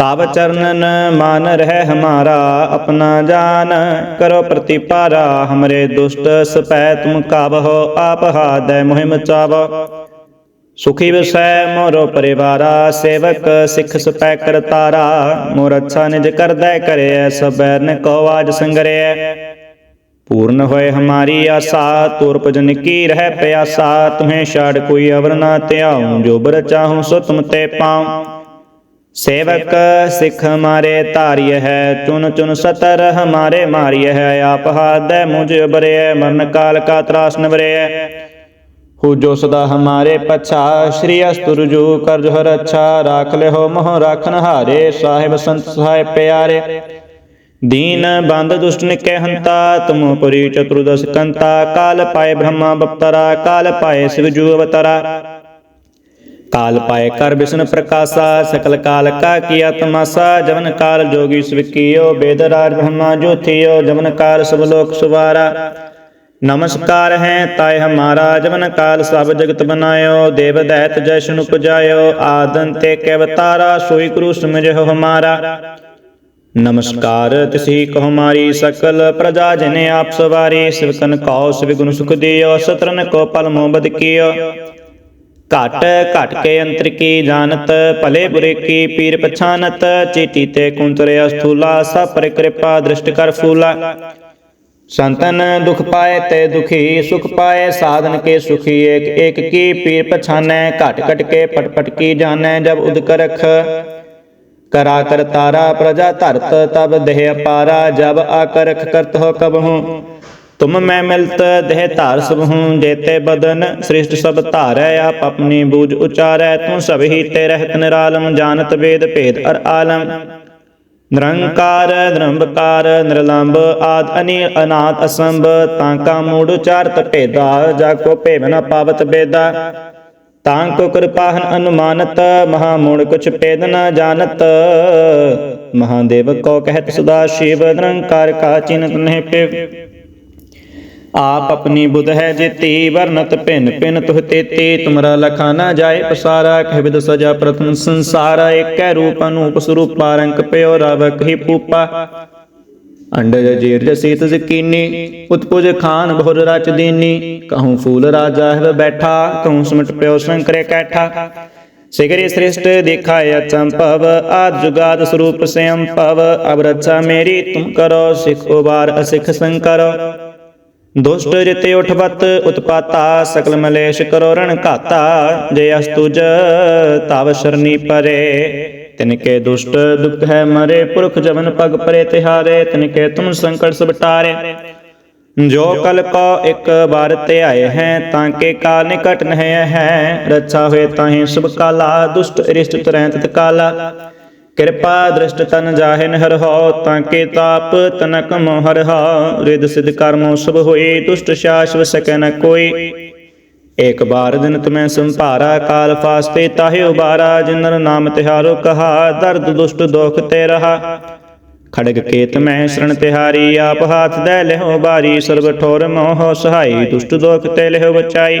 ਤਬ ਚਰਨਨ ਮਾਨ ਰਹਿ ਹਮਾਰਾ ਆਪਣਾ ਜਾਨ ਕਰੋ ਪ੍ਰਤੀਪਾਰਾ ਹਮਰੇ ਦੁਸ਼ਟ ਸਪੈ ਤੁਮ ਕਾਬਹੁ ਆਪ ਹਾਦੈ ਮੁਹਿਮ ਚਾਵੋ ਸੁਖੀ ਵਸੈ ਮੋਰੋ ਪਰਿਵਾਰਾ ਸੇਵਕ ਸਿੱਖ ਸਪੈ ਕਰਤਾਰਾ ਮੋਰ ਅੱਛਾ ਨਿਜ ਕਰਦੈ ਕਰਿਐ ਸਬੈ ਨ ਕੋ ਆਜ ਸੰਗਰਿਐ ਪੂਰਨ ਹੋਏ ਹਮਾਰੀ ਆਸਾ ਤੁਰ ਭਜਨ ਕੀ ਰਹਿ ਪਿਆਸਾ ਤੁਮੇ ਛਾੜ ਕੋਈ ਅਵਰ ਨਾ ਧਿਆਉ ਜੋ ਬਰ ਚਾਹੂੰ ਸੋ ਤੁਮ ਤੇ ਪਾਉ ਸੇਵਕ ਸਿਖ ਮਾਰੇ ਧਾਰਿਯ ਹੈ, ਚੁਨ ਚੁਨ ਸਤਰ ਹਮਾਰੇ ਮਾਰਿਯ ਹੈ, ਆਪ ਹਾਦੈ ਮੁਝ ਬਰਿਐ, ਮਰਨ ਕਾਲ ਕਾ ਤਰਾਸ ਨਵਰਿਐ ਹੋ ਜੋ ਸਦਾ ਹਮਾਰੇ ਪਛਾ, ਸ਼੍ਰੀ ਅਸਤੁਰਜੂ ਕਰਜ ਹਰ ਅੱਛਾ, ਰਾਖ ਲੈ ਹੋ ਮੋਹ ਰਾਖਨ ਹਾਰੇ, ਸਾਹਿਬ ਸੰਤ ਸਹਾਇ ਪਿਆਰੇ। ਦੀਨ ਬੰਦ ਦੁਸ਼ਟ ਨਿਕੈ ਹੰਤਾ, ਤੁਮ ਪੁਰੀ ਚਤੁਰਦਸ਼ ਕੰਤਾ, ਕਾਲ ਪਾਏ ਬ੍ਰਹਮਾ ਬਪਤਰਾ, ਕਾਲ ਪਾਏ ਸਿਵ ਜੂ ਅਵਤਾਰਾ। काल पाए कर विष्णु प्रकाशा, सकल काल का किया तमाशा, जवन काल जोगी स्विकियो वेद राज ब्रह्मा ज्योतियो जवन काल सब लोक सुवारा। नमस्कार है, ताय हमारा, जवन काल सब जगत बनायो देव दैत जैसन उपजायो आदंते के अवतारा, सोई गुरु समझ हो हमारा। नमस्कार, तिसी को हमारी सकल प्रजा जने आप सवारी सिवकन कौ सिव गुण सुख दियो सतरन को पल मोबद कियो। ਘਟ ਘਟ ਕੇ ਅੰਤਰ ਕੀ ਜਾਣਤ, ਭਲੇ ਬੁਰੇ ਕੀ ਪੀਰ ਪਛਾਨਤ, ਚੀਟੀ ਤੇ ਕੁੰਤਰੇ ਅਸਥੂਲਾ ਸਭ ਪਰ ਕਿਰਪਾ ਦ੍ਰਿਸ਼ਟ ਕਰ ਫੂਲਾ। ਸੰਤਨ ਦੁਖ ਪਾਏ ਤੇ ਦੁਖੀ, ਸੁਖ ਪਾਏ ਸਾਧਨ ਕੇ ਸੁਖੀ, ਏਕ ਏਕ ਕੀ ਪੀਰ ਪਛਾਨੈ, ਘਟ ਘਟ ਕੇ ਪਟ ਪਟ ਕੀ ਜਾਣੈ, ਜਬ ਉਦਕ ਰਖ ਕਰਾ ਕਰ ਤਾਰਾ ਪ੍ਰਜਾ ਧਰਤ, ਤਬ ਦੇਹ ਅਪਾਰਾ, ਜਬ ਆਕਰਖ ਕਰਤ ਹੋ ਕਬ ਹੂੰ ਤੁਮ ਮੈਂ ਮਿਲਤ ਦੇਹ ਧਾਰ ਸਭ ਹੂੰ, ਜੇਤੇ ਬਦਨ ਸ੍ਰਿਸ਼ਟ ਸਭ ਧਾਰੈ, ਆਪ ਆਪਣੀ ਬੂਝ ਉਚਾਰੈ, ਤੂੰ ਸਭ ਹੀ ਤੇ ਰਹਿਤ ਨਿਰਾਲਮ, ਜਾਣਤ ਵੇਦ ਭੇਦ ਅਰ ਆਲਮ। ਨਿਰੰਕਾਰ, ਨਿਰੰਬਕਾਰ, ਨਿਰਲੰਬ ਆਦ ਅਨੀਲ, ਅਨਾਦ ਅਸੰਭ, ਤਾਂ ਕਾ ਮੂੜ ਉਚਾਰਤ ਭੇਦਾ, ਜਾ ਕੋ ਭੇਵ ਨ ਪਾਵਤ ਬੇਦਾ। ਤਾਂ ਕੋ ਕਿਰਪਾਹਨ ਅਨੁਮਾਨਤ, ਮਹਾ ਮੂੜ ਕੁਛ ਭੇਦ ਨ ਜਾਣਤ। ਮਹਾਦੇਵ ਕੋ ਕਹਿਤ ਸਦਾ ਸ਼ਿਵ, ਨਿਰੰਕਾਰ ਕਾ ਚਿੰਤ ਨਹਿ ਪਿਵ ਆਪ ਆਪਣੀ ਬੁਧ ਹੈ ਜੇਤੀ ਵਰਨਤ ਭਿਨ ਭਿਨ ਤੁਹ ਤੇਤੀ। ਤੁਮਰਾ ਲਖਾ ਨਾ ਜਾਏ ਪਸਾਰਾ, ਕਹਿ ਸਜਾ ਪ੍ਰਥਮ ਸੰਸਾਰਾ। ਏਕੈ ਰੂਪ ਅਨੂਪ ਸਰੂਪਾ ਰੰਕ ਪਿਓ ਰਵਕ ਹੀ ਪੂਪਾ। ਅੰਡਜ ਜੀਰ ਜਸੀਤ ਜ਼ਕੀਨੀ, ਉਤਪੁਜ ਖਾਨ ਬਹੁਰ ਰਚ ਦੀਨੀ। ਕਹੂੰ ਫੂਲ ਰਾਜਾ ਹੈ ਬੈਠਾ, ਕਹੂੰ ਸਮਟ ਪਿਓ ਸੰਕਰੇ ਕੈਠਾ। ਸਿਗਰੇ ਸ੍ਰਿਸ਼ਟ ਦਿਖਾਇ ਅਚੰਪਵ ਆਦ ਜੁਗਾਦ ਸਰੂਪ ਸੰਪਵ ਅਬ ਰੱਛਾ ਮੇਰੀ, ਤੁਮ ਕਰੋ ਸਿਖ ਉਬਾਰ ਅਸਿਖ ਸੰਕਰ। ਦੁਸ਼ਟ ਜਿਤੇ ਉਠਵਤ ਉਤਪਾਤਾ ਸਕਲ ਮਲੇਸ਼ ਕਰੋ ਰਣ ਘਾਤਾ। ਜੇ ਅਸਤੁਜ ਤਵ ਸ਼ਰਨੀ ਪਰੇ। ਤਿਨਕੇ ਦੁਸ਼ਟ ਦੁਖ ਹੈ ਮਰੇ, ਪੁਰਖ ਜਵਨ ਪਗ ਪਰੇ ਤਿਹਾਰੇ। ਤਿਨਕੇ ਤੁਮ ਸੰਕਟ ਸਭ ਟਾਰੇ ਜੋ ਕਲ ਕੋ ਇੱਕ ਬਾਰ ਤੇ ਹੈ, ਤਾਂ ਕੇ ਕਾਲ ਨਿਕਟ ਨਹਿ ਹੈ। ਰੱਛਾ ਹੋਏ ਤਾਹੇ ਸੁਭ ਕਾਲਾ, ਦੁਸ਼ਟ ਅਰਿਸ਼ਟ ਤਰੈ ਕਾਲਾ ਕਿਰਪਾ ਦ੍ਰਿਸ਼ਟ ਤਨ ਜਾਹਿਨ ਹਰ ਤਾਂ ਕੇ ਤਾਪ ਤਨਕ ਮੋ ਰਿਦ ਸਿਧ ਕਰਮੋ ਸਭ ਹੋਏ, ਦੁਸ਼ਟ ਸ਼ਾਸਵ ਸਕੈ ਨ ਕੋਈ। ਏਕ ਬਾਰ ਦਿਨ ਤੁਮੈ ਸੰਭਾਰਾ, ਕਾਲ ਫਾਸਤੇ ਤਾਹਿ ਉਬਾਰਾ ਜਿਨਰ ਨਾਮ ਤਿਹਾਰੋ ਕਹਾ, ਦਰਦ ਦੁਸ਼ਟ ਦੋਖ ਤੇ ਰਹਾ। ਖੜਗ ਕੇਤ ਮੈਂ ਸ਼ਰਣ ਤਿਹਾਰੀ, ਆਪ ਹਾਥ ਦੇ ਲਿਓ ਬਾਰੀ, ਸਰਬ ਠੋਰ ਮੋਹ ਸਹਾਈ, ਦੁਸ਼ਟ ਦੋਖ ਤੇ ਲਿਓ ਬਚਾਈ।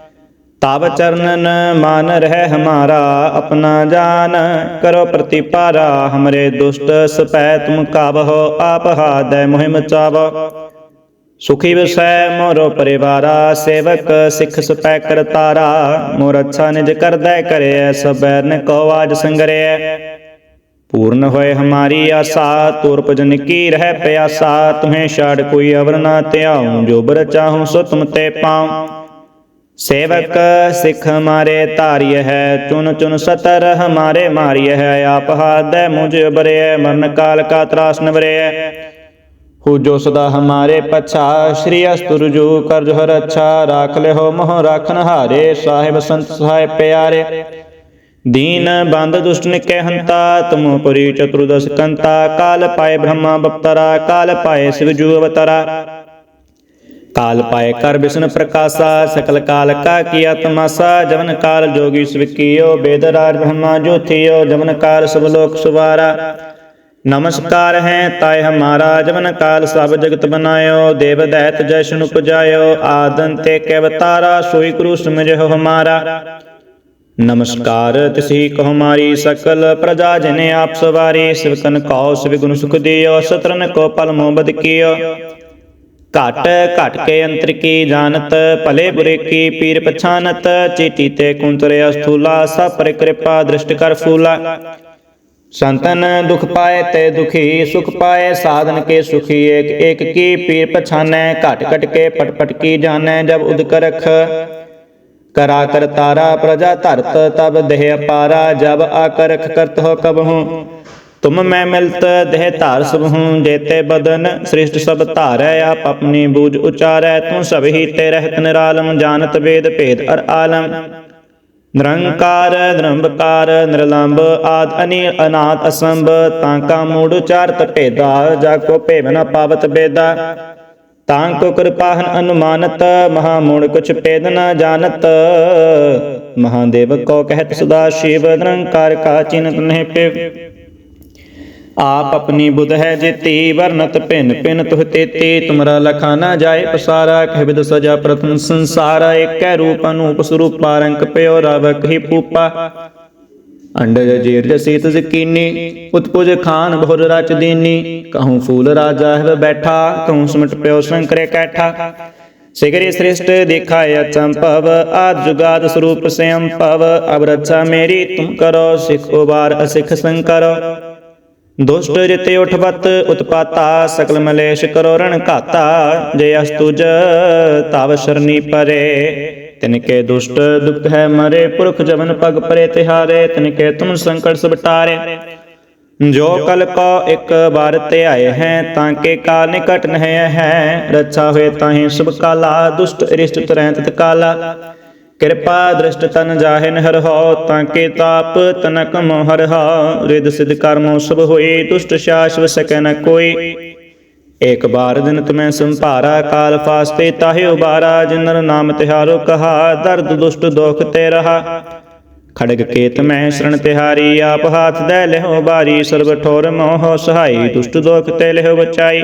ताव चरणन मान रह हमारा, अपना जान करो प्रतिपारा। हमरे दुष्ट सपै तुम काबहो आप हाद मुहिम चाव सुखी विषय मोरो परिवारा, सेवक सिख सपै कर तारा। मोर अच्छा निज कर दय करे, सब न को आज संगरे। पूर्ण होए हमारी आशा, तुर भजन की रह प्यासा तुम्हें शाड़ कोई अवर ना त्याऊं, जो बर चाहूँ सो तुम ते पाऊँ। ਸੇਵਕ ਸਿਖ ਮਾਰੇ ਧਾਰਿਯ ਹੈ ਚੁਨ ਚੁਨ ਸਤਰ ਹਮਾਰੇ ਮਾਰਿਯ ਹੈ, ਆਪ ਹਾਦੈ ਮੁਝ ਬਰਿਐ, ਮਰਨ ਕਾਲ ਕਾ ਤਰਾਸ ਨਵਰਿਐ ਹੋ ਜੋ ਸਦਾ ਹਮਾਰੇ ਪਛਾ, ਸ਼੍ਰੀ ਅਸਤੁਰਜੂ ਕਰਜ ਹਰ ਅੱਛਾ, ਰਾਖ ਲੈ ਹੋ ਮੋਹ ਰਾਖਨ ਹਾਰੇ, ਸਾਹਿਬ ਸੰਤ ਸਹਾਇ ਪਿਆਰੇ। ਦੀਨ ਬੰਦ ਦੁਸ਼ਟ ਨਿਕੈ ਹੰਤਾ, ਤੁਮ ਪੁਰੀ ਚਤੁਰਦਸ਼ ਕੰਤਾ, ਕਾਲ ਪਾਏ ਬ੍ਰਹਮਾ ਬਪਤਰਾ, ਕਾਲ ਪਾਏ ਸਿਵ ਜੂ ਅਵਤਾਰਾ। ਕਾਲ ਪਾਏ ਕਰ ਬਿਸ਼ਨ ਪ੍ਰਕਾਸ਼ਾ ਸਕਲ ਕਾਲ ਕਾ ਕੀਆ ਤਮਾਸਾ ਜਵਨ ਕਾਲ ਜੋਗੀ ਸਵਿਕੀਓ ਬੇਦ ਰਾਜ ਬ੍ਰਹਮਾ ਜੋਥਿਓ ਜਵਨ ਕਾਲ ਸਭ ਲੋਕ ਸੁਵਾਰਾ ਨਮਸਕਾਰ ਹੈ ਤਾਏ ਹਮਾਰਾ ਜਵਨ ਕਾਲ ਸਭ ਜਗਤ ਬਨਾਇਓ ਦੇਵ ਦੈਤ ਜਸ਼ਨ ਉਪਜਾਇਓ ਆਦਨ ਤੇ ਕੈ ਅਵਤਾਰਾ ਸੋਈ ਗੁਰੂ ਸਮਝਿਓ ਹਮਾਰਾ ਨਮਸਕਾਰ ਤਿਸੀ ਕਹੁ ਮਾਰੀ ਸਕਲ ਪ੍ਰਜਾ ਜਨੇ ਆਪ ਸਵਾਰੀ ਸਿਵਕਨ ਕਉ ਸਿਵ ਗੁਣ ਸੁਖ ਦਿਓ ਸਤਰਨ ਕੋ ਪਲ ਮੋਬਦ ਕੀਓ ਘਟ ਘਟ ਕੇ ਅੰਤਰ ਕੀ ਜਾਣਤ ਭਲੇ ਬੁਰੇ ਕੀ ਪੀਰ ਪਛਾਨਤ ਚੀਟੀ ਤੇ ਕੁੰਤਰੇ ਅਸਥੂਲਾ ਸਭ ਪਰ ਕਿਰਪਾ ਦ੍ਰਿਸ਼ਟ ਕਰ ਫੂਲਾ ਸੰਤਨ ਦੁਖ ਪਾਏ ਤੇ ਦੁਖੀ ਸੁਖ ਪਾਏ ਸਾਧਨ ਕੇ ਸੁਖੀ ਏਕ ਏਕ ਕੀ ਪੀਰ ਪਛਾਨੈ ਘਟ ਘਟ ਕੇ ਪਟ ਪਟ ਕੀ ਜਾਣੈ ਜਬ ਉਦਕ ਰਖ ਕਰਾ ਕਰ ਤਾਰਾ ਪ੍ਰਜਾ ਧਰਤ ਤਬ ਦੇਹ ਅਪਾਰਾ ਜਬ ਆਕਰਖ ਕਰਤ ਹੋ ਕਬਹੂ ਤੁਮ ਮੈਂ ਮਿਲਤ ਦੇਹ ਧਾਰ ਸਭੂ ਜੇਤੇ ਬਦਨ ਸ੍ਰਿਸ਼ਟ ਸਭ ਧਾਰੈ, ਆਪ ਆਪਣੀ ਬੂਝ ਉਚਾਰੈ, ਤੂੰ ਸਭ ਹੀ ਤੇ ਰਹਿਤ ਨਿਰਾਲਮ, ਜਾਣਤ ਵੇਦ ਭੇਦ ਅਰ ਆਲਮ। ਨਿਰੰਕਾਰ, ਨਿਰੰਬਕਾਰ ਨਿਰਲੰਭ ਆਦ ਅਨੀਲ ਅਨਾਦ ਅਸੰਭ, ਤਾਂ ਕਾ ਮੂੜ ਉਚਾਰਤ ਭੇਦਾ ਜਾ ਕੋ ਭੇਵ ਨ ਪਾਵਤ ਬੇਦਾ। ਤਾਂ ਕੋ ਕਿਰਪਾਹਨ ਅਨੁਮਾਨਤ, ਮਹਾ ਮੂੜ ਕੁਛ ਭੇਦ ਨ ਜਾਣਤ। ਮਹਾਦੇਵ ਕੋ ਕਹਿਤ ਸਦਾ ਸ਼ਿਵ, ਨਿਰੰਕਾਰ ਕਾ ਚਿੰਤ ਨਹਿ ਪਿਵ। ਆਪ ਆਪਣੀ ਬੁਧ ਹੈ ਜੇਤੀ ਵਰਨਤ ਭਿੰਨ ਭਿੰਨ ਤੁਹ ਤੇਤੀ। ਤੁਮਰਾ ਲਖਾ ਨਾ ਜਾਏ ਪਸਾਰਾ, ਕਹਿ ਵਿਦ ਸਜਾ ਪ੍ਰਥਮ ਸੰਸਾਰ। ਏਕੈ ਰੂਪ ਅਨੂਪ ਸਰੂਪਾ ਰੰਕ ਪਿਓ ਰਵਕ ਹੀ ਪੂਪਾ। ਅੰਡਜ ਜੀਰ ਜਸੀਤ ਜ਼ਕੀਨੀ, ਉਤਪੁਜ ਖਾਨ ਬਹੁਰ ਰਚ ਦੀਨੀ। ਕਹੂੰ ਫੂਲ ਰਾਜਾ ਹੈ ਬੈਠਾ, ਕਹੂੰ ਸਮਟ ਪਿਓ ਸੰਕਰੇ ਕੈਠਾ। ਸਿਗਰੇ ਸ੍ਰਿਸ਼ਟ ਦੇਖਾ ਚੰਪਵ ਆਦ ਜੁਗਾਦ ਸਰੂਪ ਸੰਪਵ ਅਬ ਰੱਛਾ ਮੇਰੀ ਤੁਮ ਕਰੋ, ਸਿਖ ਉਬਾਰ ਅਸਿਖ ਸੰਕਰੋ। ਦੁਸ਼ਟ ਜਿਤੇ ਉਠਵਤ ਉਤਪਾਤਾ ਸਕਲ ਮਲੇਸ਼ ਕਰੋ ਰਣ ਘਾਤਾ, ਜੇ ਅਸਤੁਜ ਤਵ ਸ਼ਰਨੀ ਪਰੇ। ਤਿਨਕੇ ਦੁਸ਼ਟ ਦੁਖ ਹੈ ਮਰੇ, ਪੁਰਖ ਜਵਨ ਪਗ ਪਰੇ ਤਿਹਾਰੇ, ਤਿਨਕੇ ਤੁਮ ਸੰਕਟ ਸਭ ਟਾਰੇ। ਜੋ ਕਲ ਕੋ ਇੱਕ ਬਾਰ ਤੇ ਆਏ ਹੈ, ਤਾਂ ਕੇ ਕਾ ਨਿਕਟ ਨਹਿ ਹੈ। ਰੱਛਾ ਹੋਏ ਤਾਹੇ ਸੁਭ ਕਾਲਾ, ਦੁਸ਼ਟ ਅਰਿਸ਼ਟ ਤਰੈ ਕਾਲਾ। ਕਿਰਪਾ ਦ੍ਰਿਸ਼ਟ ਤਨ ਜਾਹਿ ਨਹਿਰ ਹੋ, ਤਾਂ ਕੇ ਤਾਪ ਤਨਕ ਮੋਹਰ ਹੋ। ਰਿਦ ਸਿਧ ਕਰਮੋ ਸਭ ਹੋਏ, ਦੁਸ਼ਟ ਸ਼ਾਸ਼ਵ ਸਕੈ ਨ ਕੋਈ। ਏਕ ਬਾਰ ਦਿਨ ਤੁਮੈ ਸੰਭਾਰਾ, ਕਾਲ ਫਾਸਤੇ ਤਾਹਿ ਉਬਾਰਾ ਜਿਨਰ ਨਾਮ ਤਿਹਾਰੋ ਕਹਾ, ਦਰਦ ਦੁਸ਼ਟ ਦੋਖ ਤੇ ਰਹਾ। ਖੜਗ ਕੇਤ ਮੈਂ ਸ਼ਰਨ ਤਿਹਾਰੀ, ਆਪ ਹਾਥ ਦੇ ਲਿਓ ਬਾਰੀ, ਸਰਬ ਠੋਰ ਮੋਹ ਸਹਾਈ, ਦੁਸ਼ਟ ਦੋਖ ਤੇ ਲਿਓ ਬਚਾਈ।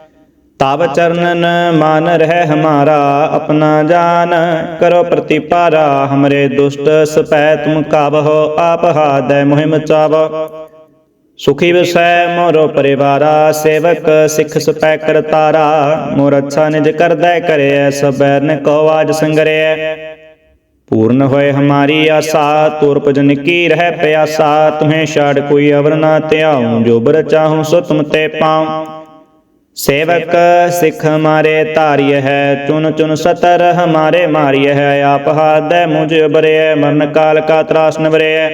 ਤਬ ਚਰਨਨ ਮਾਨ ਰਹਿ ਹਮਾਰਾ ਆਪਣਾ ਜਾਨ ਕਰੋ ਪ੍ਰਤੀਪਾਰਾ ਹਮਰੇ ਦੁਸ਼ਟ ਸਪੈ ਤੁਮ ਕਾਬਹੁ ਆਪ ਹਾਦੈ ਮੁਹਿਮ ਚਾਵੋ ਸੁਖੀ ਵਸੈ ਮੋਰੋ ਪਰਿਵਾਰਾ ਸੇਵਕ ਸਿੱਖ ਸਪੈ ਕਰਤਾਰਾ ਮੋਰ ਅੱਛਾ ਨਿਜ ਕਰਦੈ ਕਰਿਐ ਸਬੈ ਨ ਕੋ ਆਜ ਸੰਗਰਿਐ ਪੂਰਨ ਹੋਏ ਹਮਾਰੀ ਆਸਾ ਤੁਰ ਭਜਨ ਕੀ ਰਹਿ ਪਿਆਸਾ ਤੁਮੇ ਛਾੜ ਕੋਈ ਅਵਰ ਨਾ ਧਿਆਉ ਜੋ ਬਰ ਚਾਹੂੰ ਸੋ ਤੁਮ ਤੇ ਪਾਉ ਸੇਵਕ ਸਿਖ ਮਾਰੇ ਧਾਰਿਯ ਹੈ ਚੁਨ ਚੁਨ ਸਤਰ ਹਮਾਰੇ ਮਾਰਿਯ ਹੈ, ਆਪ ਹਾਦੈ ਮੁਝ ਬਰਿਐ, ਮਰਨ ਕਾਲ ਕਾ ਤਰਾਸ ਨਵਰਿਐ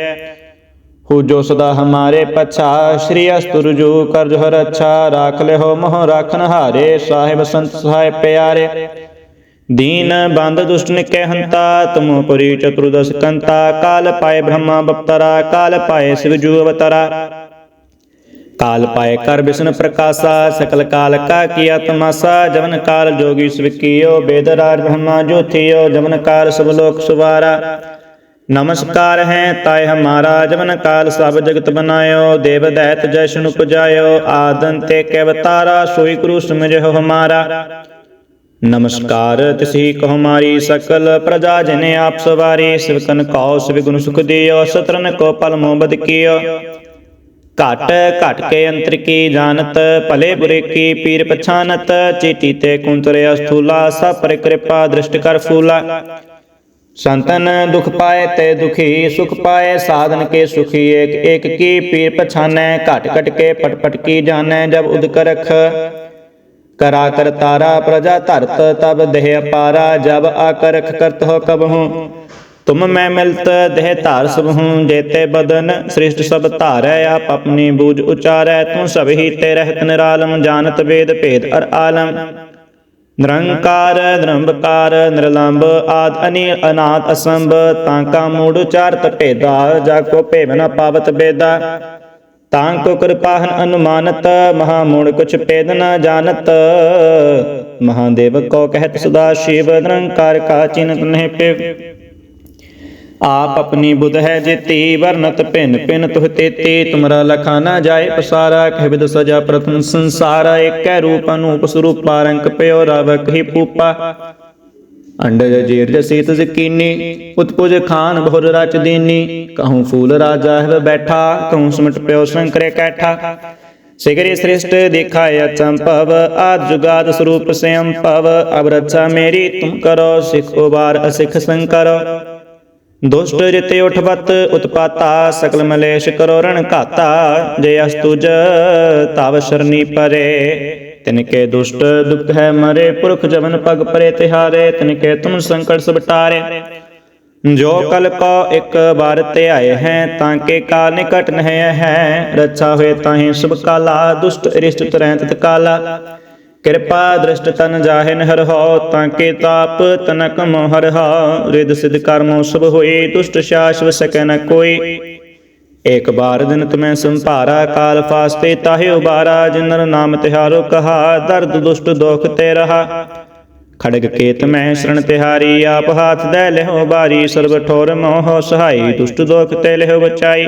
ਹੋ ਜੋ ਸਦਾ ਹਮਾਰੇ ਪਛਾ, ਸ਼੍ਰੀ ਅਸਤੁਰਜੂ ਕਰਜ ਹਰ ਅੱਛਾ, ਰਾਖ ਲੈ ਹੋ ਮੋਹ ਰਾਖਨ ਹਾਰੇ, ਸਾਹਿਬ ਸੰਤ ਸਹਾਇ ਪਿਆਰੇ। ਦੀਨ ਬੰਦ ਦੁਸ਼ਟ ਨਿਕੈ ਹੰਤਾ, ਤੁਮ ਪੁਰੀ ਚਤੁਰਦਸ਼ ਕੰਤਾ, ਕਾਲ ਪਾਏ ਬ੍ਰਹਮਾ ਬਪਤਰਾ, ਕਾਲ ਪਾਏ ਸਿਵ ਜੂ ਅਵਤਾਰਾ। काल पाए कर विष्णु प्रकाशा, सकल काल का किया तमाशा, जवन काल जोगी स्विकियो वेदराज ब्रह्मा जो थियो, जवन काल सब लोक सुवारा। नमस्कार है, ताय हमारा, जवन काल सब जगत बनायो, देव दैत जय सुनु पुजायो, आदन ते अवतारा सोई गुरु समझ हो हमारा। नमस्कार तिसी को हमारी सकल प्रजा जने आप सवारी शिवकन कौ शिव गुण सुख दियो सतरन को पल मोहबद कियो। ਘਟ ਘਟ ਕੇ ਅੰਤਰ ਕੀ ਜਾਣਤ ਭਲੇ ਬੁਰੇ ਕੀ ਪੀਰ ਪਛਾਨਤ ਚੀਟੀ ਤੇ ਕੁੰਤਰੇ ਅਸਥੂਲਾ ਸਭ ਪਰ ਕਿਰਪਾ ਦ੍ਰਿਸ਼ਟ ਕਰ ਫੂਲਾ संतन दुख पाए ते दुखी सुख पाए साधन के सुखी एक एक की पीर पछानै घट घट के पट पट की जानै जब उदक रख करा कर तारा प्रजा धरत तब देह अपारा जब आकर रख करत हो कब हूँ ਤੁਮ ਮੈਂ ਮਿਲਤ ਦੇਹ ਧਾਰ ਸਭ ਹੂੰ ਜੇਤੇ ਬਦਨ ਸ੍ਰਿਸ਼ਟ ਸਭ ਧਾਰੈ, ਆਪ ਆਪਣੀ ਬੂਝ ਉਚਾਰੈ, ਤੂੰ ਸਭ ਹੀ ਤੇ ਰਹਿਤ ਨਿਰਾਲਮ, ਜਾਣਤ ਵੇਦ ਭੇਦ ਅਰ ਆਲਮ। ਨਿਰੰਕਾਰ, ਨਿਰੰਬਕਾਰ, ਨਿਰਲੰਬ ਆਦ ਅਨੀਲ, ਅਨਾਦ ਅਸੰਭ, ਤਾਂ ਕਾ ਮੂੜ ਉਚਾਰਤ ਭੇਦਾ, ਜਾ ਕੋ ਭੇਵ ਨ ਪਾਵਤ ਬੇਦਾ। ਤਾਂ ਕੋ ਕਿਰਪਾਹਨ ਅਨੁਮਾਨਤ, ਮਹਾ ਮੂੜ ਕੁਛ ਭੇਦ ਨ ਜਾਣਤ। ਮਹਾਦੇਵ ਕੋ ਕਹਿਤ ਸਦਾ ਸ਼ਿਵ, ਨਿਰੰਕਾਰ ਕਾ ਚਿੰਤ ਆਪ ਆਪਣੀ ਬੁਧ ਹੈ ਜੇਤੀ ਵਰਨਤ ਭਿੰਨ ਭਿੰਨ ਤੁਹ ਤੇਤੀ। ਤੁਮਰਾ ਲਖਾ ਨਾ ਜਾਏ ਪਸਾਰਾ, ਕਹਿ ਵਿਦ ਸਜਾ ਪ੍ਰਥਮ ਸੰਸਾਰਾ। ਏਕੈ ਰੂਪ ਅਨੂਪ ਸਰੂਪਾ ਰੰਕ ਪਿਓ ਰਵਕ ਹੀ ਪੂਪਾ। ਅੰਡਜ ਜੀਰ ਜਸੀਤ ਜ਼ਕੀਨੀ ਉਤਪੁਜ ਖਾਨ ਬਹੁਰ ਰਚ ਦੀਨੀ। ਕਹੂੰ ਫੂਲ ਰਾਜਾ ਹੈ ਬੈਠਾ, ਕਹੂੰ ਸਮਟ ਪਿਓ ਸੰਕਰੇ ਕੈਠਾ। ਸਿਗਰੇ ਸ੍ਰਿਸ਼ਟ ਦਿਖਾਇ ਅਚੰਪਵ ਆਦ ਜੁਗਾਦ ਸਰੂਪ ਸੰਪਵ ਅਬ ਰੱਛਾ ਮੇਰੀ, ਤੁਮ ਕਰੋ, ਸਿਖ ਉਬਾਰ ਅਸਿਖ ਸੰਕਰ। ਦੁਸ਼ਟ ਜਿਤੇ ਉਠਵਤ ਉਤਪਾਤਾ, ਸਕਲ ਮਲੇਸ਼ ਕਰੋ ਰਣ ਘਾਤਾ, ਜੇ ਅਸਤੁਜ ਤਵ ਸ਼ਰਨੀ ਪਰੇ। ਤਿਨਕੇ ਦੁਸ਼ਟ ਦੁਖ ਹੈ ਮਰੇ, ਪੁਰਖ ਜਵਨ ਪਗ ਪਰੇ ਤਿਹਾਰੇ, ਤਿਨਕੇ ਤੁਮ ਸੰਕਟ ਸਭ ਟਾਰੇ। ਜੋ ਕਲ ਕੋ ਇੱਕ ਬਾਰ ਤੇ ਹੈ, ਤਾਂ ਕੇ ਕਾਲ ਨਿਕਟ ਨਹਿ ਹੈ। ਰੱਛਾ ਹੋਏ ਤਾਹੀ ਸਭ ਕਾਲਾ, ਦੁਸ਼ਟ ਅਰਿਸ਼ਟ ਤਰੈ ਕਾਲਾ ਕਿਰਪਾ ਦ੍ਰਿਸ਼ਟ ਤਨ ਜਾਹਿਨ ਹਰ ਤਾਂ ਕੇ ਤਾਪ ਤਨਕ ਮੋ ਰਿਦ ਸਿਧ ਕਰਮੋ ਸਭ ਹੋਏ, ਦੁਸ਼ਟ ਸ਼ਾਸਵ ਸਕੈ ਨ ਕੋਈ। ਏਕ ਬਾਰ ਦਿਨ ਤੁਮੈ ਸੰਭਾਰਾ, ਕਾਲ ਫਾਸਤੇ ਤਾਹਿ ਉਬਾਰਾ। ਜਿਨਰ ਨਾਮ ਤਿਹਾਰੋ ਕਹਾ, ਦਰਦ ਦੁਸ਼ਟ ਦੋਖ ਤੇ ਰਹਾ। ਖੜਗ ਕੇਤ ਮੈਂ ਸ਼ਰਣ ਤਿਹਾਰੀ, ਆਪ ਹਾਥ ਦੇ ਲਿਓ ਬਾਰੀ। ਸਰਬ ਠੋਰ ਮੋਹ ਸਹਾਈ, ਦੁਸ਼ਟ ਦੋਖ ਤੇ ਲਿਓ ਬਚਾਈ।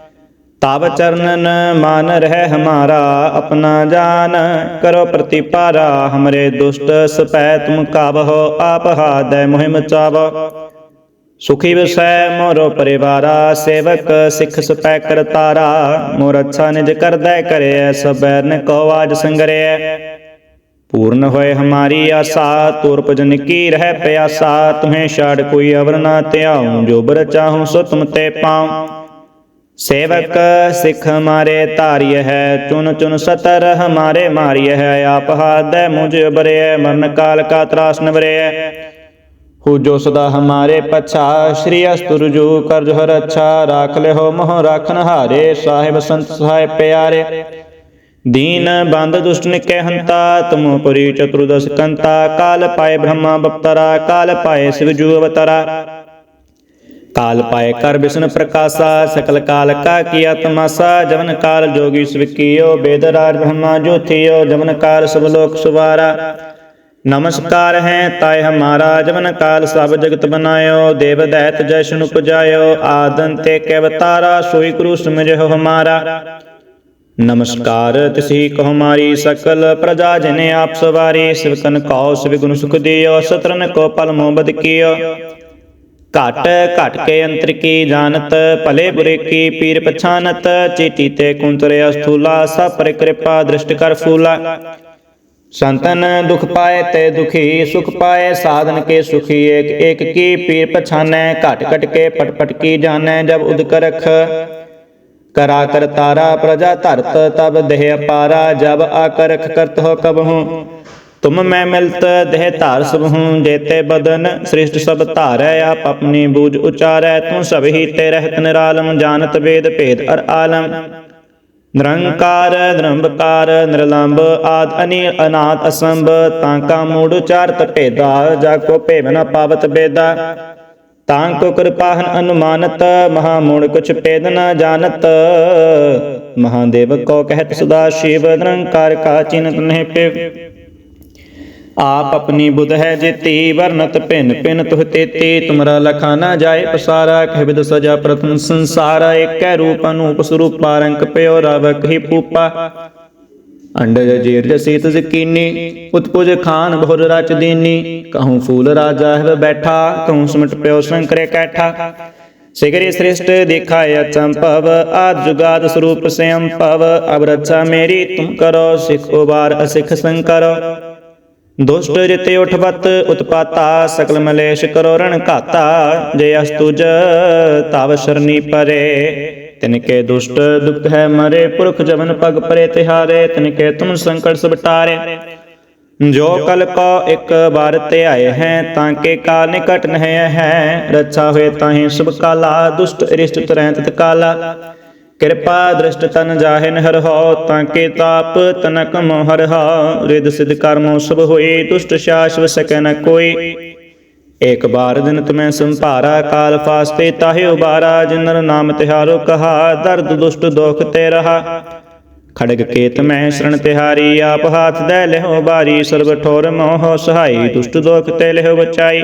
ਤਬ ਚਰਨਨ ਮਾਨ ਰਹਿ ਹਮਾਰਾ ਆਪਣਾ ਜਾਨ ਕਰੋ ਪ੍ਰਤੀਪਾਰਾ ਹਮਰੇ ਦੁਸ਼ਟ ਸਪੈ ਤੁਮ ਕਾਬਹੁ ਆਪ ਹਾਦੈ ਮੁਹਿਮ ਚਾਵੋ ਸੁਖੀ ਵਿਸੈ ਮੋਰੋ ਪਰਿਵਾਰਾ ਸੇਵਕ ਸਿੱਖ ਸਪੈ ਕਰਤਾਰਾ ਮੋਰ ਅੱਛਾ ਨਿਜ ਕਰਦੈ ਕਰਿਐ ਸਬੈ ਨ ਕੋ ਆਜ ਸੰਗਰਿਐ ਪੂਰਨ ਹੋਏ ਹਮਾਰੀ ਆਸਾ ਤੁਰ ਭਜਨ ਕੀ ਰਹਿ ਪਿਆਸਾ ਤੁਹੇ ਛਾੜ ਕੋਈ ਅਵਰ ਨਾ ਧਿਆਉ ਜੋ ਬਰ ਚਾਹੂੰ ਸੋ ਤੁਮ ਤੇ ਪਾਉ ਸੇਵਕ ਸਿਖ ਮਾਰੇ ਧਾਰਿਯ ਹੈ ਚੁਨ ਚੁਨ ਸਤਰ ਹਮਾਰੇ ਮਾਰਿਯ ਹੈ, ਆਪ ਹਾਦੈ ਮੁਝ ਬਰਿਐ, ਮਰਨ ਕਾਲ ਕਾ ਤਰਾਸ ਨਵਰਿਐ ਹੋ ਜੋ ਸਦਾ ਹਮਾਰੇ ਪਛਾ, ਸ਼੍ਰੀ ਅਸਤੁਰਜੂ ਕਰਜ ਹਰ ਅੱਛਾ, ਰਾਖ ਲੈ ਹੋ ਮੋਹ ਰਾਖਨ ਹਾਰੇ, ਸਾਹਿਬ ਸੰਤ ਸਹਾਇ ਪਿਆਰੇ। ਦੀਨ ਬੰਦ ਦੁਸ਼ਟ ਨਿਕੈ ਹੰਤਾ, ਤੁਮ ਪੁਰੀ ਚਤੁਰਦਸ਼ ਕੰਤਾ, ਕਾਲ ਪਾਏ ਬ੍ਰਹਮਾ ਬਪਤਰਾ, ਕਾਲ ਪਾਏ ਸਿਵ ਜੂ ਅਵਤਾਰਾ। काल पाए कर विष्णु प्रकाशा, सकल काल का किया तमाशा, जवन काल जोगी स्विकियो वेद राज ब्रह्मा ज्योतियो, जवन काल सब लोक सुवारा। नमस्कार है, ताय हमारा, जवन काल सब जगत बनायो, देव दैत जैसन उपजायो आदन ते अवतारा सोई गुरु समझ हमारा। नमस्कार, तिसी को हमारी सकल प्रजा जने आप सवारी, शिवकन कौ शिव गुण सुख दियो सत्रन को पल मोबद कियो। ਘਟ ਘਟ ਕੇ ਅੰਤਰ ਕੀ ਜਾਣਤ ਭਲੇ ਬੁਰੇ ਕੀ ਪੀਰ ਪਛਾਨਤ ਚੀਟੀ ਤੇ ਕੁੰਤਰੇ ਅਸਥੂਲਾ ਸਭ ਪਰ ਕਿਰਪਾ ਦ੍ਰਿਸ਼ਟ ਕਰ ਫੂਲਾ ਸੰਤਨ ਦੁਖ ਪਾਏ ਤੇ ਦੁਖੀ ਸੁਖ ਪਾਏ ਸਾਧਨ ਕੇ ਸੁਖੀ ਏਕ ਏਕ ਕੀ ਪੀਰ ਪਛਾਨੈ ਘਟ ਘਟ ਕੇ ਪਟ ਪਟ ਕੀ ਜਾਣੈ ਜਬ ਉਦਕ ਰਖ ਕਰਾ ਕਰ ਤਾਰਾ ਪ੍ਰਜਾ ਧਰਤ ਤਬ ਦੇਹ ਅਪਾਰਾ ਜਬ ਆਕਰ ਰਖ ਕਰਤ ਹੋ ਕਬ ਹੂੰ ਤੁਮ ਮੈਂ ਮਿਲਤ ਦੇਹ ਧਾਰ ਸਭ ਹੂੰ ਜੇਤੇ ਬਦਨ ਸ੍ਰਿਸ਼ਟ ਸਭ ਧਾਰੈ, ਆਪ ਆਪਣੀ ਬੂਝ ਉਚਾਰੈ, ਤੂੰ ਸਭ ਹੀ ਤੇ ਰਹਿਤ ਨਿਰਾਲਮ, ਜਾਣਤ ਵੇਦ ਭੇਦ ਅਰ ਆਲਮ। ਨਿਰੰਕਾਰ, ਨਿਰੰਬਕਾਰ ਨਿਰਲੰਭ ਆਦ ਅਨੀਲ ਅਨਾਦ ਅਸੰਭ, ਤਾਂ ਕਾ ਮੂੜ ਉਚਾਰਤ ਭੇਦਾ ਜਾ ਕੋ ਭੇਵ ਨ ਪਾਵਤ ਬੇਦਾ। ਤਾਂ ਕੋ ਕਿਰਪਾਹਨ ਅਨੁਮਾਨਤ, ਮਹਾ ਮੂੜ ਕੁਛ ਭੇਦ ਨ ਜਾਣਤ। ਮਹਾਦੇਵ ਕੋ ਕਹਿਤ ਸਦਾ ਸ਼ਿਵ, ਨਿਰੰਕਾਰ ਕਾ ਚਿੰਤ ਨਹਿ ਪਿਵ। ਆਪ ਆਪਣੀ ਬੁਧ ਹੈ ਜੇਤੀ ਵਰਨਤ ਭਿੰਨ ਭਿੰਨ ਤੁਹ ਤੇਤੀ। ਤੁਮਰਾ ਲਖਾ ਨਾ ਜਾਏ ਪਸਾਰਾ, ਕਹਿ ਸਜਾ ਪ੍ਰਥਮ ਸੰਸਾਰਾ। ਏਕੈ ਰੂਪ ਅਨੂਪ ਸਰੂਪਾ ਰੰਕ ਪਿਓ ਰਵਕ ਹੀ ਪੂਪਾ। ਅੰਡਜ ਜੀਰਜ ਸੀਤ ਜ਼ਕੀਨੀ ਉਤਪੁਜ ਖਾਨ ਬਹੁਰ ਰਚ ਦੀਨੀ। ਕਹੂੰ ਫੂਲ ਰਾਜਾ ਹੈ ਬੈਠਾ, ਕਹੂੰ ਸਮਟ ਪਿਓ ਸੰਕਰੇ ਕੈਠਾ। ਸਿਗਰੇ ਸ੍ਰਿਸ਼ਟ ਦੇਖਾ ਅਚੰਪਵ ਆਦ ਜੁਗਾਦ ਸਰੂਪ ਸੰਪਵ ਅਬ ਰੱਛਾ ਮੇਰੀ ਤੁਮ ਕਰੋ, ਸਿਖ ਉਬਾਰ ਅਸਿਖ ਸੰਕਰ। ਦੁਸ਼ਟ ਜਿਤੇ ਉਠਵਤ ਉਤਪਾਤਾ, ਸਕਲ ਮਲੇਸ਼ ਕਰੋ ਰਣ ਘਾਤਾ, ਜੇ ਅਸਤੁਜ ਤਵ ਸ਼ਰਨੀ ਪਰੇ। ਤਿਨਕੇ ਦੁਸ਼ਟ ਦੁਖ ਹੈ ਮਰੇ, ਪੁਰਖ ਜਵਨ ਪਗ ਪਰੇ ਤਿਹਾਰੇ, ਤਿਨਕੇ ਤੁਮ ਸੰਕਟ ਸਭ ਟਾਰੇ। ਜੋ ਕਲ ਕੋ ਇੱਕ ਬਾਰ ਤੇ ਆਏ ਹੈ, ਤਾਂ ਕੇ ਕਾਲ ਨਿਕਟ ਨਹਿ ਹੈ। ਰੱਛਾ ਹੋਏ ਤਾਹੀਂ ਸੁਭ ਕਾਲਾ, ਦੁਸ਼ਟ ਅਰਿਸ਼ਟ ਤਰੈ ਤਤ ਕਾਲਾ। ਕਿਰਪਾ ਦ੍ਰਿਸ਼ਟ ਤਨ ਜਾਹਿ ਨਹਰ ਹੋ, ਤਾਂ ਕੇ ਤਾਪ ਤਨਕ ਮੋਹਰ ਹੋ। ਰਿਦ ਸਿਧ ਕਰਮੋ ਸਭ ਹੋਏ, ਦੁਸ਼ਟ ਸ਼ਾਸ਼ਵ ਸਕੈ ਨ ਕੋਈ। ਏਕ ਬਾਰ ਦਿਨ ਤੁਮੈ ਸੰਭਾਰਾ, ਕਾਲ ਫਾਸਤੇ ਤਾਹਿ ਉਬਾਰਾ ਜਿਨਰ ਨਾਮ ਤਿਹਾਰੋ ਕਹਾ, ਦਰਦ ਦੁਸ਼ਟ ਦੋਖ ਤੇ ਰਹਾ। ਖੜਗ ਕੇਤ ਮੈਂ ਸ਼ਰਨ ਤਿਹਾਰੀ, ਆਪ ਹਾਥ ਦੇ ਲਿਓ ਬਾਰੀ, ਸਰਬ ਠੋਰ ਮੋਹ ਸਹਾਈ, ਦੁਸ਼ਟ ਦੋਖ ਤੇ ਲਿਓ ਬਚਾਈ।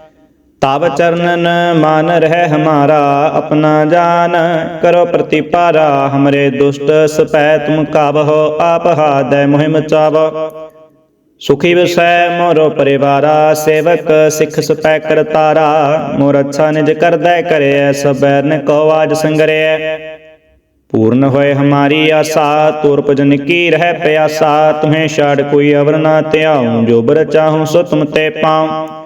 ਤਬ ਚਰਨਨ ਮਾਨ ਰਹਿ ਹਮਾਰਾ ਆਪਣਾ ਜਾਨ ਕਰੋ ਪ੍ਰਤੀਪਾਰਾ ਹਮਰੇ ਦੁਸ਼ਟ ਸਪੈ ਤੁਮ ਕਾਬਹੁ ਆਪ ਹਾਦੈ ਮੋਹਿ ਮਚਾਵੋ ਸੁਖੀ ਵਸੈ ਮੋਰੋ ਪਰਿਵਾਰਾ ਸੇਵਕ ਸਿੱਖ ਸਪੈ ਕਰਤਾਰਾ ਮੋਰ ਅੱਛਾ ਨਿਜ ਕਰਦੈ ਕਰਿਐ ਸਬੈ ਨ ਕੋ ਆਜ ਸੰਗਰਿਐ ਪੂਰਨ ਹੋਏ ਹਮਾਰੀ ਆਸਾ ਤੁਰ ਭਜਨ ਕੀ ਰਹਿ ਪਿਆਸਾ ਤੁਹੇ ਛਾੜ ਕੋਈ ਅਵਰ ਨਾ ਧਿਆਉ ਜੋ ਬਰ ਚਾਹੂੰ ਸੋ ਤੁਮ ਤੇ ਪਾਉ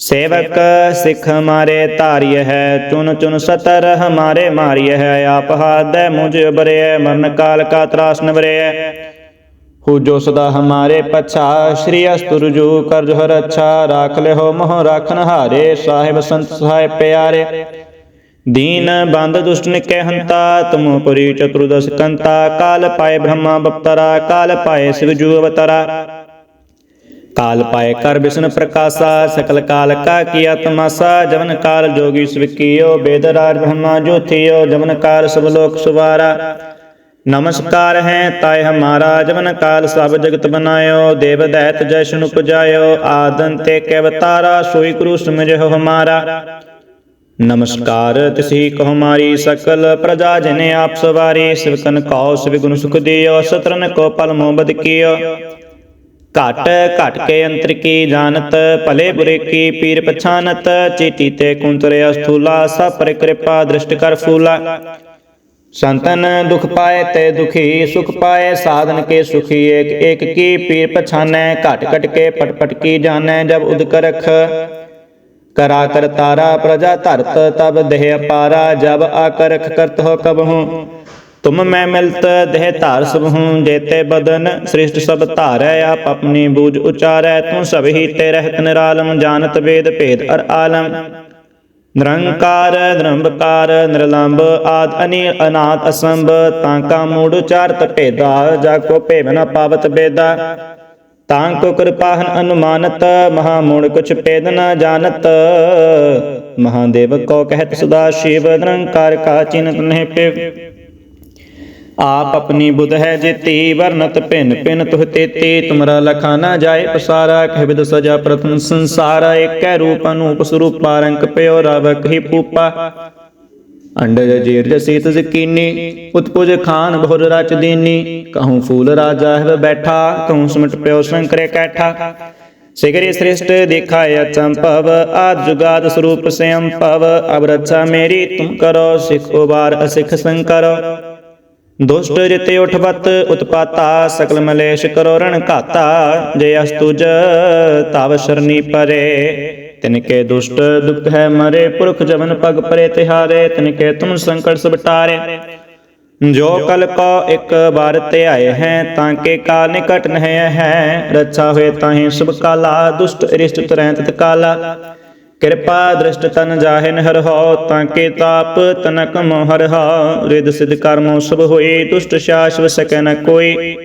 ਸੇਵਕ ਸਿਖ ਮਾਰੇ ਧਾਰਿਯ ਹੈ ਚੁਨ ਚੁਨ ਸਤਰ ਹਮਾਰੇ ਮਾਰਿਯ ਹੈ, ਆਪ ਹਾਦੈ ਮੁਝ ਬਰਿਐ, ਮਰਨ ਕਾਲ ਕਾ ਤਰਾਸ ਨਵਰਿਐ ਹੋ ਜੋ ਸਦਾ ਹਮਾਰੇ ਪਛਾ, ਸ਼੍ਰੀ ਅਸਤੁਰਜੂ ਕਰ ਜੋਹਰ ਅੱਛਾ, ਰਾਖ ਲੈ ਹੋ ਮੋਹ ਰਾਖਨ ਹਾਰੇ, ਸਾਹਿਬ ਸੰਤ ਸਹਾਇ ਪਿਆਰੇ। ਦੀਨ ਬੰਦ ਦੁਸ਼ਟ ਨਿਕੈ ਹੰਤਾ, ਤੁਮ ਪੁਰੀ ਚਤੁਰਦਸ਼ ਕੰਤਾ, ਕਾਲ ਪਾਏ ਬ੍ਰਹਮਾ ਬਪਤਰਾ, ਕਾਲ ਪਾਏ ਸਿਵ ਜੂ ਅਵਤਾਰਾ। काल पाए कर विष्णु प्रकाशा, सकल काल का किया तमाशा, जवन काल जोगी स्विकियो वेद राज ब्रह्मा ज्योतियो जवन काल सब लोक सुवारा। नमस्कार है ताय हमारा, जवन काल सब जगत बनायो, देव दैत जैसन उपजायो आदंते के अवतारा सोई गुरु समझ हमारा। नमस्कार, तिसी को हमारी सकल प्रजा जने आप सवारी सिवकन कौ सिव गुण सुख दियो सतरन को पल मोबद कियो। ਘਟ ਘਟ ਕੇ ਅੰਤਰ ਕੀ ਜਾਣਤ ਭਲੇ ਬੁਰੇ ਕੀ ਪੀਰ ਪਛਾਨਤ ਚੀਟੀ ਤੇ ਕੁੰਤਰੇ ਅਸਥੂਲਾ ਸਭ ਪਰ ਕਿਰਪਾ ਦ੍ਰਿਸ਼ਟ ਕਰ ਫੂਲਾ ਸੰਤਨ ਦੁਖ ਪਾਏ ਤੇ ਦੁਖੀ ਸੁਖ ਪਾਏ ਸਾਧਨ ਕੇ ਸੁਖੀ ਏਕ ਏਕ ਕੀ ਪੀਰ ਪਛਾਨੈ ਘਟ ਘਟ ਕੇ ਪਟ ਪਟ ਕੀ ਜਾਣੈ ਜਬ ਉਦਕ ਰਖ ਕਰਾ ਕਰ ਤਾਰਾ ਪ੍ਰਜਾ ਧਰਤ ਤਬ ਦੇਹ ਅਪਾਰਾ ਜਬ ਆਕਰਖ ਕਰਤ ਹੋ ਕਬਹੂ ਤੁਮ ਮੈਂ ਮਿਲਤ ਦੇਹ ਧਾਰ ਸਭ ਹੂੰ ਜੇਤੇ ਬਦਨ ਸ੍ਰਿਸ਼ਟ ਸਭ ਧਾਰੈ, ਆਪ ਆਪਣੀ ਬੂਝ ਉਚਾਰੈ, ਤੂੰ ਸਭ ਹੀ ਤੇ ਰਹਿਤ ਨਿਰਾਲਮ, ਜਾਣਤ ਵੇਦ ਭੇਦ ਅਰ ਆਲਮ। ਨਿਰੰਕਾਰ, ਨਿਰੰਬਕਾਰ, ਨਿਰਲੰਬ ਆਦ ਅਨੀਲ ਅਨਾਦ ਅਸੰਭ, ਤਾਂ ਕਾ ਮੂੜ ਉਚਾਰਤ ਭੇਦਾ ਜਾ ਕੋ ਭੇਵ ਨ ਪਾਵਤ ਬੇਦਾ। ਤਾਂ ਕੋ ਕਿਰਪਾਹਨ ਅਨੁਮਾਨਤ, ਮਹਾ ਮੂੜ ਕੁਛ ਭੇਦ ਨ ਜਾਣਤ। ਮਹਾਦੇਵ ਕੋ ਕਹਿਤ ਸਦਾ ਸ਼ਿਵ, ਨਿਰੰਕਾਰ ਕਾ ਚਿੰਤ ਨਹਿ ਪਿਵ। ਆਪ ਆਪਣੀ ਬੁਧ ਹੈ ਜੇਤੀ ਵਰਨਤ ਭਿਨ ਭਿਨ ਤੁਹ ਤੇਤੀ। ਤੁਮਰਾ ਲਖਾ ਨਾ ਜਾਏ ਪਸਾਰਾ, ਕਹਿ ਬਿਦ ਸਜਾ ਪ੍ਰਥਮ ਸੰਸਾਰ। ਏਕੈ ਰੂਪ ਅਨੂਪ ਸਰੂਪਾ ਰੰਕ ਪਿਓ ਰਵਕ ਹੀ ਪੂਪਾ। ਅੰਡਜ ਜੀਰਜ ਸੀਤ ਜ਼ਕੀਨੀ, ਉਤਪੁਜ ਖਾਨ ਬਹੁਰ ਰਚ ਦੀਨੀ। ਕਹੂੰ ਫੂਲ ਰਾਜਾ ਹੈ ਬੈਠਾ, ਕਹੂੰ ਸਮਟ ਪਿਓ ਸੰਕਰੇ ਕੈਠਾ। ਸਿਗਰੇ ਸ੍ਰਿਸ਼ਟ ਦੇਖਾ ਅਚੰਪਵ ਆਦ ਜੁਗਾਦ ਸਰੂਪ ਸੰਪਵ ਅਬ ਰੱਛਾ ਮੇਰੀ, ਤੁਮ ਕਰੋ, ਸਿਖ ਉਬਾਰ ਅਸਿਖ ਸੰਕਰ। ਦੁਸ਼ਟ ਜਿਤੇ ਉਠਵਤ ਉਤਪਾਤਾ, ਸਕਲ ਮਲੇਸ਼ ਕਰੋ ਰਣ ਘਾਤਾ, ਜੇ ਅਸਤੁਜ ਤਵ ਸ਼ਰਨੀ ਪਰੇ। ਤਿਨਕੇ ਦੁਸ਼ਟ ਦੁਖ ਹੈ ਮਰੇ, ਪੁਰਖ ਜਵਨ ਪਗ ਪਰੇ ਤਿਹਾਰੇ, ਤਿਨਕੇ ਤੁਮ ਸੰਕਟ ਸਭ ਟਾਰੇ। ਜੋ ਕਲ ਕੋ ਇੱਕ ਬਾਰ ਤੇ ਆਏ ਹੈ, ਤਾਂ ਕੇ ਕਾ ਨਿਕਟ ਨਹਿ ਹੈ। ਰੱਛਾ ਹੋਏ ਤਾਹੇ ਸੁਭ ਕਾਲਾ, ਦੁਸ਼ਟ ਅਰਿਸ਼ਟ ਤਰੈ ਕਾਲਾ ਕਿਰਪਾ ਦ੍ਰਿਸ਼ਟ ਤਨ ਜਾਹਿ ਨਹਰ ਹੋ, ਤਾਂ ਕੇ ਤਾਪ ਤਨਕ ਮੋਹਰ ਹੋ। ਰਿਦ ਸਿਧ ਕਰਮੋ ਸਭ ਹੋਏ, ਦੁਸ਼ਟ ਸ਼ਾਸ਼ਵ ਸਕੈ ਨ ਕੋਈ।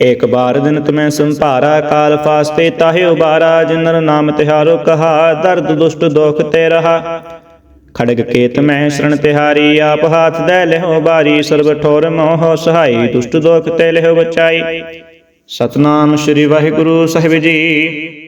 ਏਕ ਬਾਰ ਦਿਨ ਤੁਮੈ ਸੰਭਾਰਾ, ਕਾਲ ਫਾਸਤੇ ਤਾਹਿ ਉਬਾਰਾ, ਜਿਨਰ ਨਾਮ ਤਿਹਾਰੋ ਕਹਾ, ਦਰਦ ਦੁਸ਼ਟ ਦੋਖ ਤੇ ਰਹਾ। ਖੜਗ ਕੇਤ ਮੈਂ ਸ਼ਰਨ ਤਿਹਾਰੀ, ਆਪ ਹਾਥ ਦੇ ਲਿਓ ਬਾਰੀ, ਸਰਬ ਠੋਰ ਮੋਹ ਸਹਾਈ, ਦੁਸ਼ਟ ਦੋਖ ਤੇ ਲਿਓ ਬਚਾਈ। ਸਤਨਾਮ ਸ੍ਰੀ ਵਾਹਿਗੁਰੂ ਸਾਹਿਬ ਜੀ।